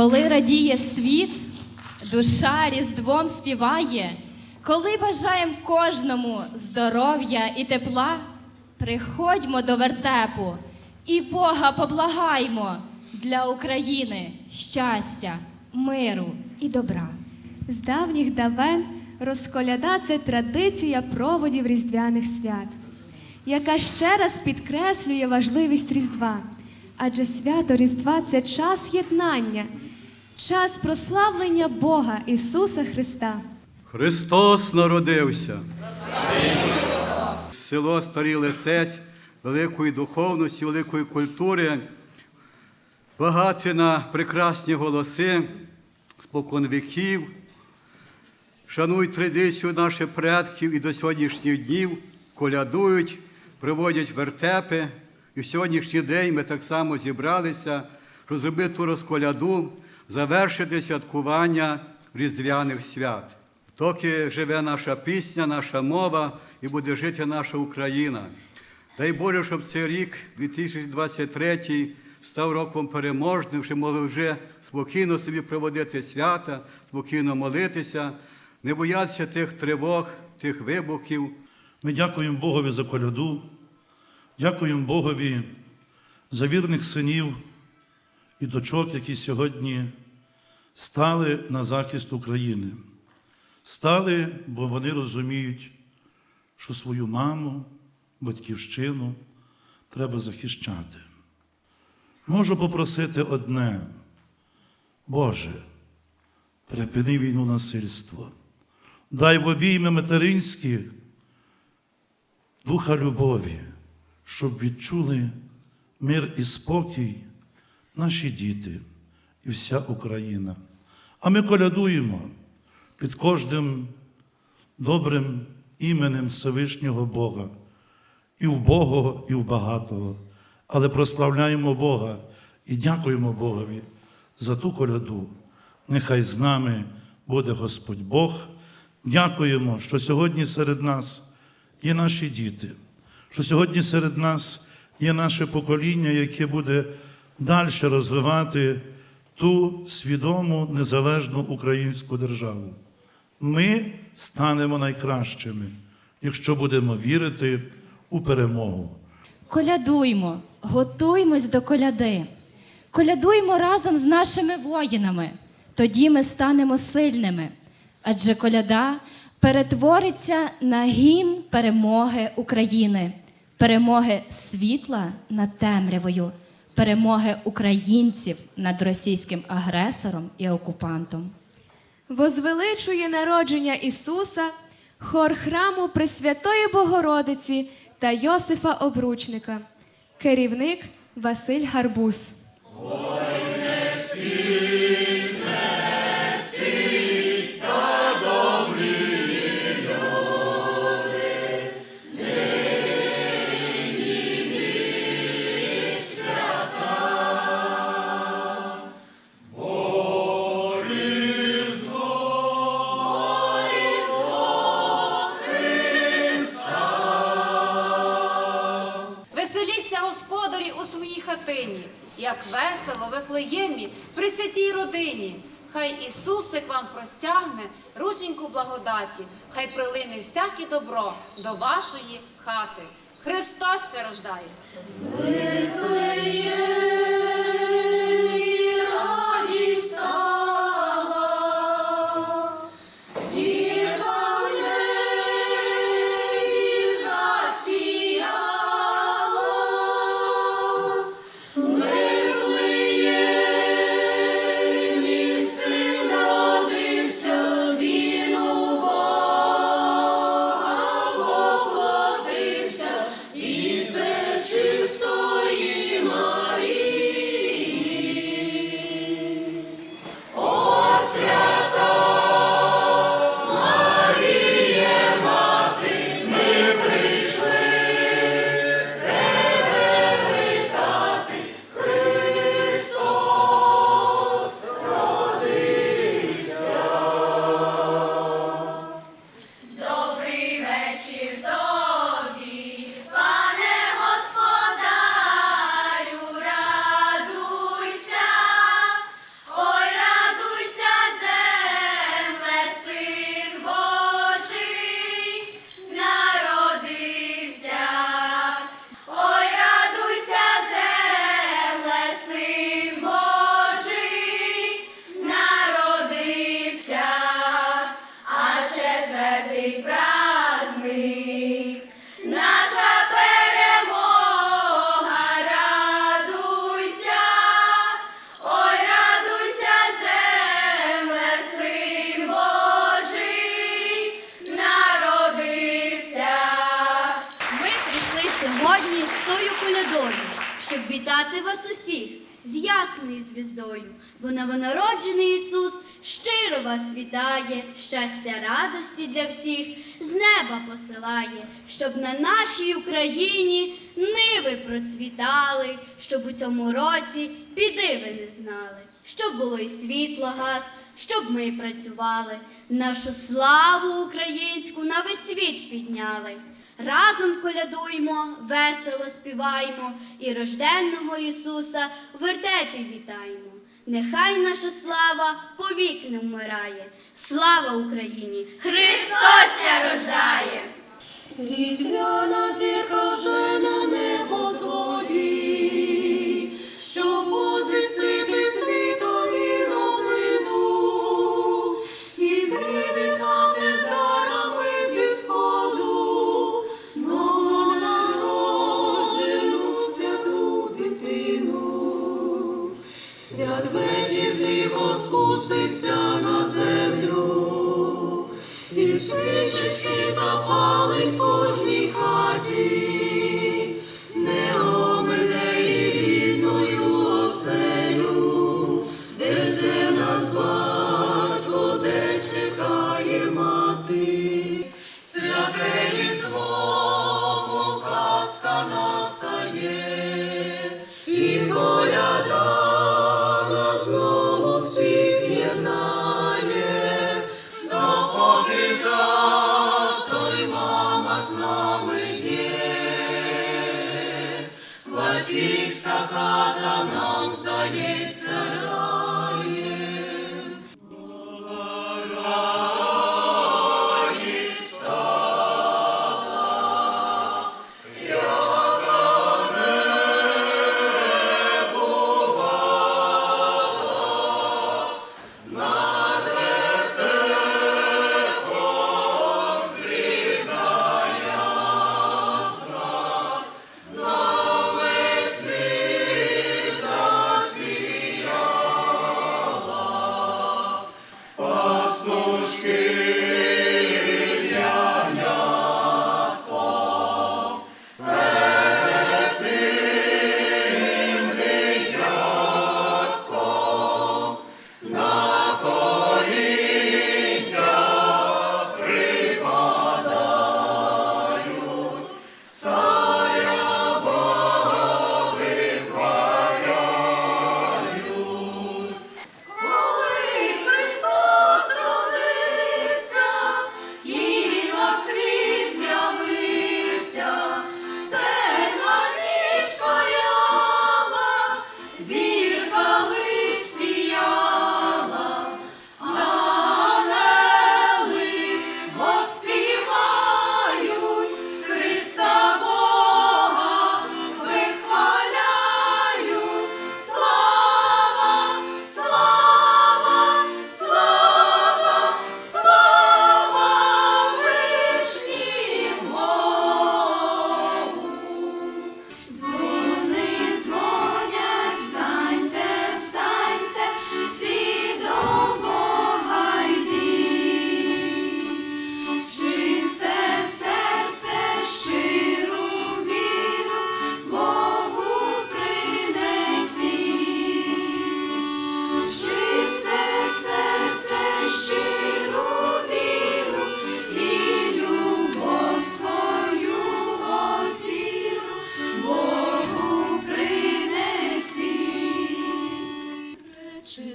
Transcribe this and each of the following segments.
Коли радіє світ, душа різдвом співає, коли бажаєм кожному здоров'я і тепла, приходьмо до вертепу і Бога поблагаймо для України щастя, миру і добра. З давніх давен розколяда це традиція проводів різдвяних свят, яка ще раз підкреслює важливість Різдва. Адже свято Різдва це час єднання, час прославлення Бога Ісуса Христа. Христос народився. Село Старий Лисець великої духовності, великої культури, багате на прекрасні голоси, спокон віків. Шанують традицію наших предків і до сьогоднішніх днів колядують, проводять вертепи. І в сьогоднішній день ми так само зібралися, щоб зробити ту розколяду, завершити святкування різдвяних свят. Доки живе наша пісня, наша мова і буде жити наша Україна. Дай Боже, щоб цей рік, 2023, став роком переможним, щоб могли вже спокійно собі проводити свята, спокійно молитися, не боятися тих тривог, тих вибухів. Ми дякуємо Богові за коляду, дякуємо Богові за вірних синів і дочок, які сьогодні стали на захист України. Стали, бо вони розуміють, що свою маму, батьківщину треба захищати. Можу попросити одне, Боже, припини війну насильство, дай в обійми материнські духа любові, щоб відчули мир і спокій наші діти і вся Україна. А ми колядуємо під кожним добрим іменем Всевишнього Бога, і в Бога, і в багатого. Але прославляємо Бога і дякуємо Богові за ту коляду. Нехай з нами буде Господь Бог. Дякуємо, що сьогодні серед нас є наші діти, що сьогодні серед нас є наше покоління, яке буде далі розвивати ту свідому незалежну українську державу. Ми станемо найкращими, якщо будемо вірити у перемогу. Колядуймо, готуймось до коляди. Колядуймо разом з нашими воїнами. Тоді ми станемо сильними. Адже коляда перетвориться на гімн перемоги України, перемоги світла над темрявою, перемоги українців над російським агресором і окупантом. Возвеличує народження Ісуса, хор храму Пресвятої Богородиці та Йосифа Обручника, керівник Василь Гарбуз. Веселіться, родині. Хай Ісусик вам простягне рученьку благодаті, хай прилине всяке добро до вашої хати. Христос се рождає. Вас вітає, щастя, радості для всіх з неба посилає, щоб на нашій Україні ниви процвітали, щоб у цьому році біди ви не знали, щоб було і світло газ, щоб ми працювали, нашу славу українську на весь світ підняли. Разом колядуймо, весело співаймо і рожденного Ісуса в вертепі вітаймо. Нехай наша слава повік не вмирає. Слава Україні! Христос рождає! Різдвяна зірка вже на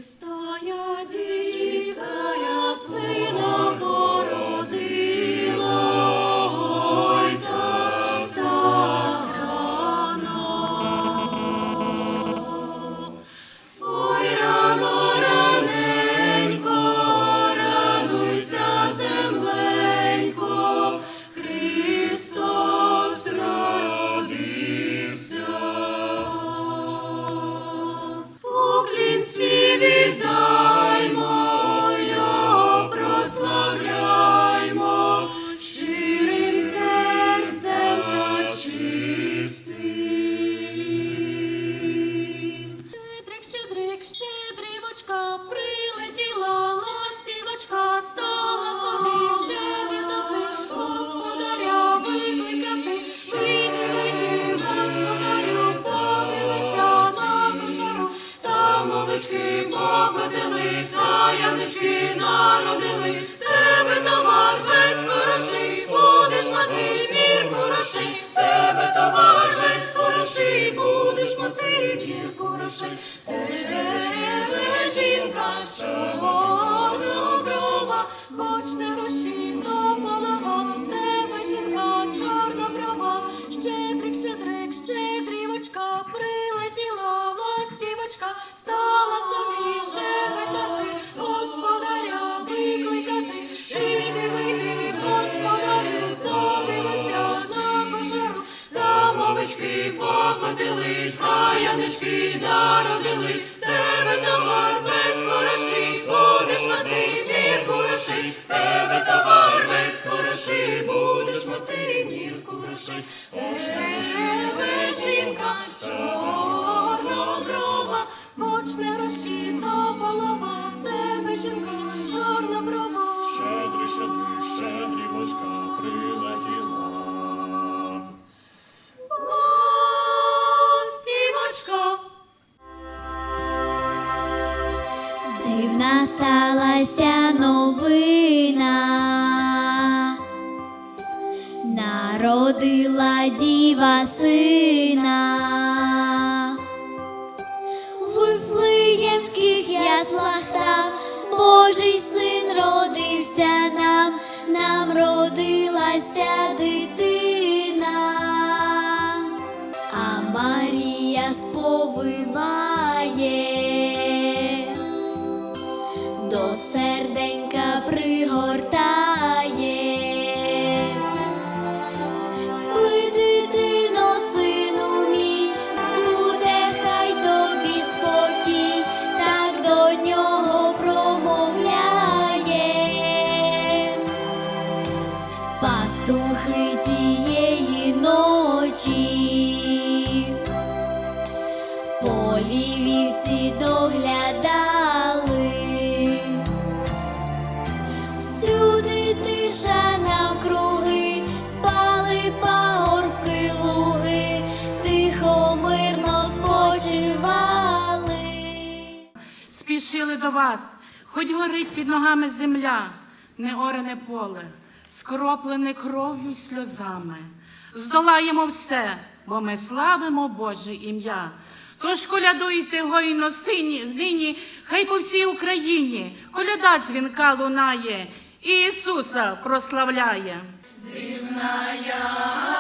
Чистая Чистая Сына Бога, дівочки покотилися, янички народились, тебе товар весь хороший, будеш мати мір в тебе товар весь хороший, будеш мати мір в тебе жінка чорноброва, хоч не розчітно полова, в тебе жінка чорноброва, щедрик, щедрик, щедрівочка, стала собі щебетати, господаря викликати, Іди, вийди, господарю, додивися на кошару, там овечки покотилися, янички народились, тебе товар весь хороший, будеш мати мір грошей, тебе товар весь хороший, будеш мати мір грошей, тебе жінка чорноброва, не розчіта полова, в тебе жінка до серденька вас, хоч горить під ногами земля, не оране поле, скроплене кров'ю й сльозами. Здолаємо все, бо ми славимо Боже ім'я. Тож колядуйте гойно сині, нині, хай по всій Україні коляда дзвінка лунає, і Ісуса прославляє. Світуся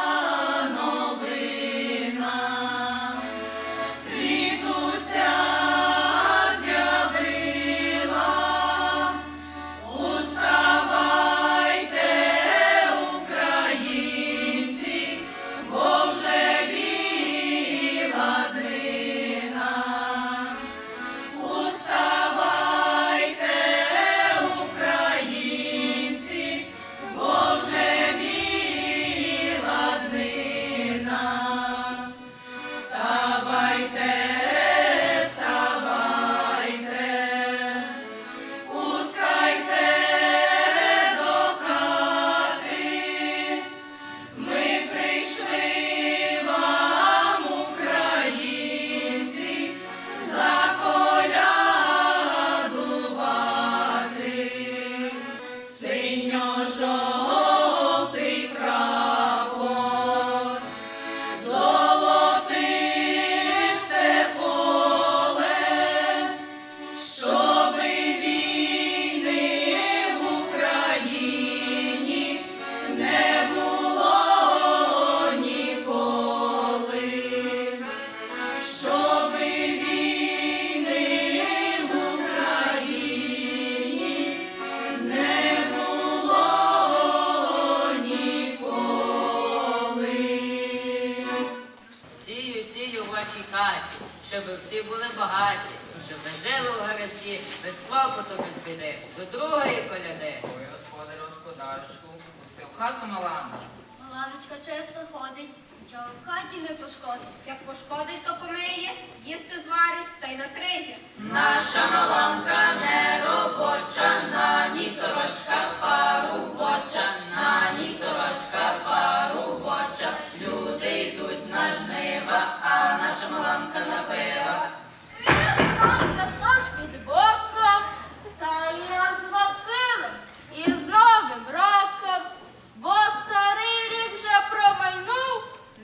до другої коляди. Ой, господар, господарочку, пусти в хату маланочку. Маланочка чесно ходить, нічого в хаті не пошкодить. Як пошкодить, то помиє, їсти зварить та й накриє. Наша маланка не робоча, на ній сорочка пару боча, на ній сорочка пару боча. Люди йдуть на жнива,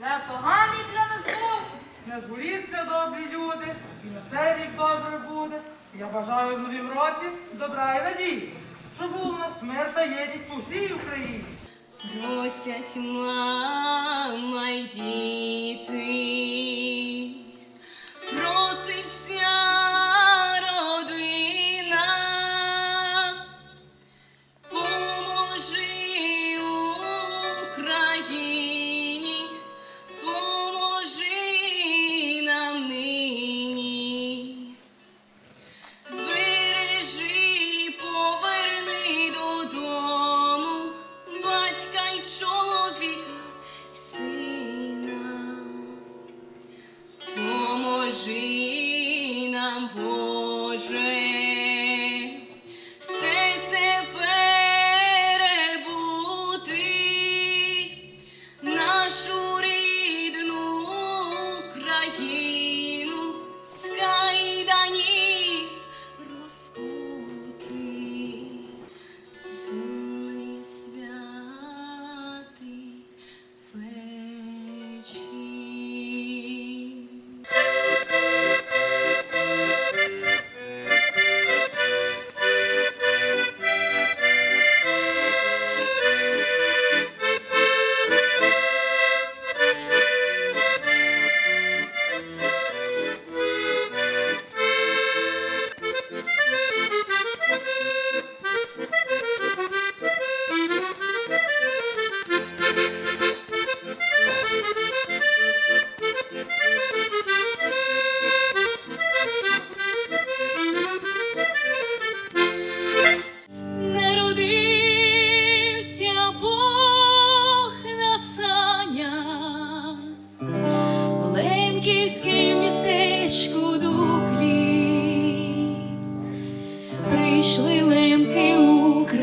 Непоганий для нас був. Не журіться, добрі люди, і на цей рік добре буде. Я бажаю в новім році добра і надії, щоб був у нас мир та єдність по всій Україні. Просять мама й діти.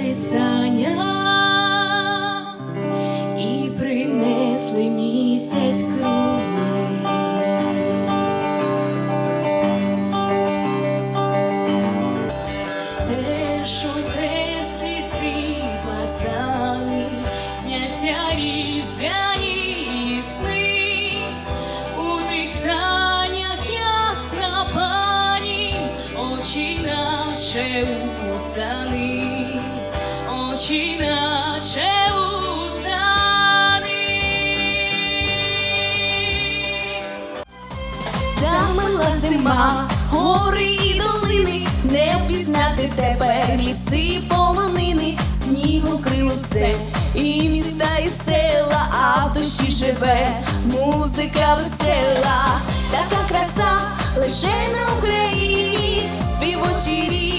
У кресання і принесли місяць круглий. Не впізнати тепер ліси, полонини, снігу крило все, і міста, і села, а в душі живе музика весела, така краса лише на Україні, співочі рідні,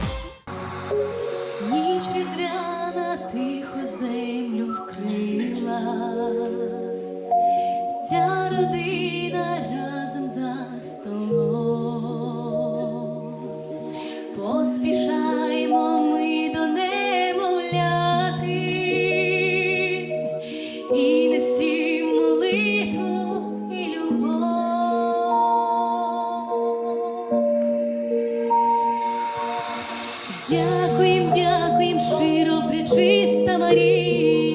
Дякуєм, дякуєм щиро, пречиста Маріє,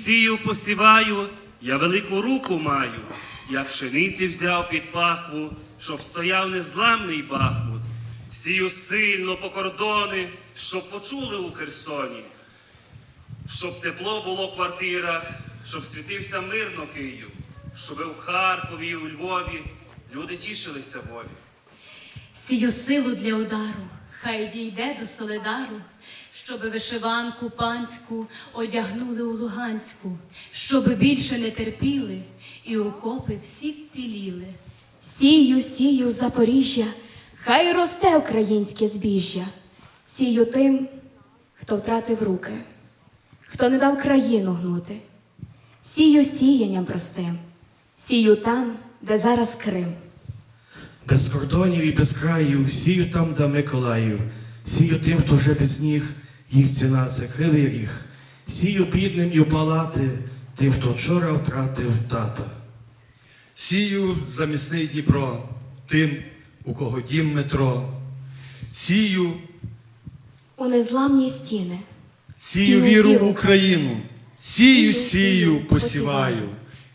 Сію, посіваю, я велику руку маю. Я пшениці взяв під пахву, щоб стояв незламний бахмут. Сію сильно по кордони, щоб почули у Херсоні, щоб тепло було в квартирах, щоб світився мирно Київ, щоб в Харкові і у Львові люди тішилися волі. Сію силу для удару, хай дійде до Соледару, щоби вишиванку панську одягнули у Луганську, щоби більше не терпіли, і окопи всі вціліли. Сію, сію, Запоріжжя, хай росте українське збіжжя. Сію тим, хто втратив руки, хто не дав країну гнути. Сію сіянням простим, сію там, де зараз Крим. Без кордонів і без краю, сію там, де Миколаю, сію тим, хто вже без ніг, їх ціна це кривий ріг. Сію бідним і в палати, тим, хто вчора втратив тата. Сію за міцний Дніпро, тим, у кого дім метро. Сію, У незламні стіни. сію віру в Україну. Сію, сію, посіваю.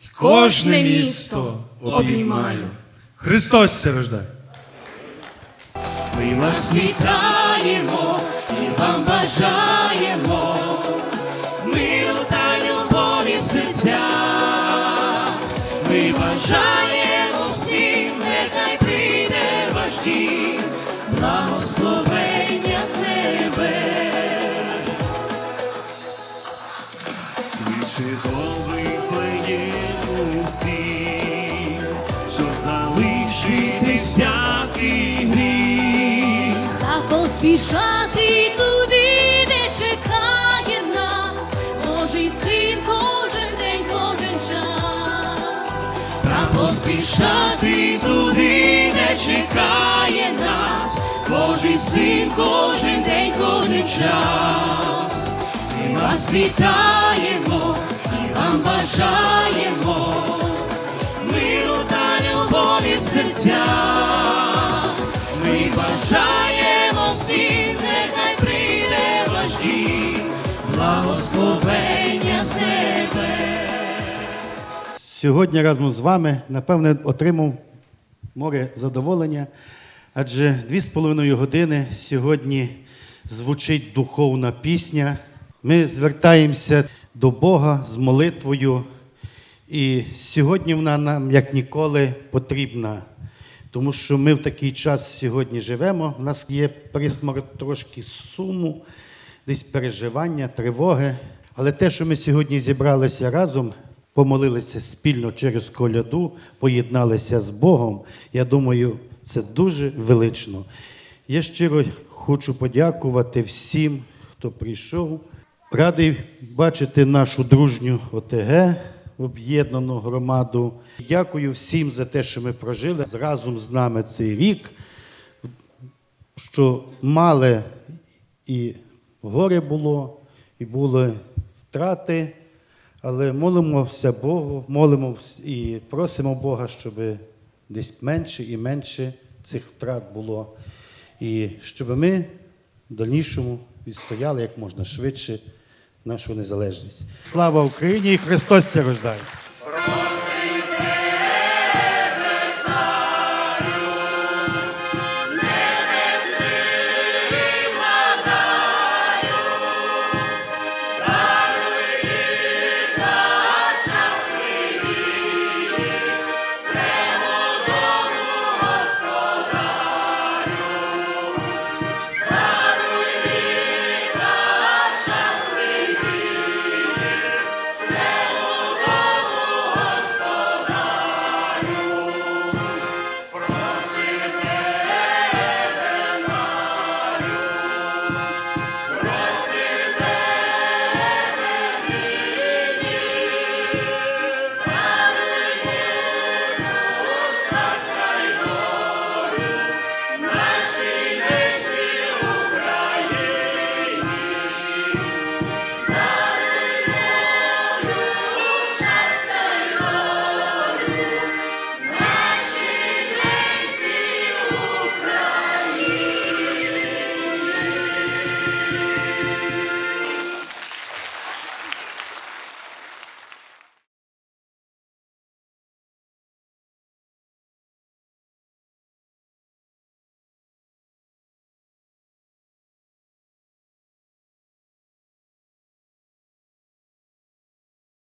І кожне місто обіймаю. Христос рождає. Ми вас вітаємо вам бажаємо миру та любові серця. Ми бажаємо всім, нехай прийде ваш дім, благословення з небес. Чудовий поєм усім, що залишити всякий гріх. Та поспішати поспішати туди, де чекає нас, Божий син кожен день, кожен час. Ми вас вітаємо і вам бажаємо миру та любові серця. Ми бажаємо всім, нехай прийде ваш благословення з небес. Сьогодні разом з вами, напевне, отримав море задоволення, адже дві з половиною години сьогодні звучить духовна пісня. Ми звертаємося до Бога з молитвою, і сьогодні вона нам як ніколи потрібна, тому що ми в такий час сьогодні живемо. У нас є присмарок трошки суму, десь переживання, тривоги. Але те, що ми сьогодні зібралися разом, помолилися спільно через коляду, поєдналися з Богом, я думаю, це дуже велично. Я щиро хочу подякувати всім, хто прийшов. Радий бачити нашу дружню ОТГ, об'єднану громаду. Дякую всім за те, що ми прожили разом з нами цей рік, що мали і горе було, і були втрати, але молимося Богу, молимо і просимо Бога, щоб десь менше і менше цих втрат було. І щоб ми в дальнішому відстояли як можна швидше нашу незалежність. Слава Україні! і Христос це рождає!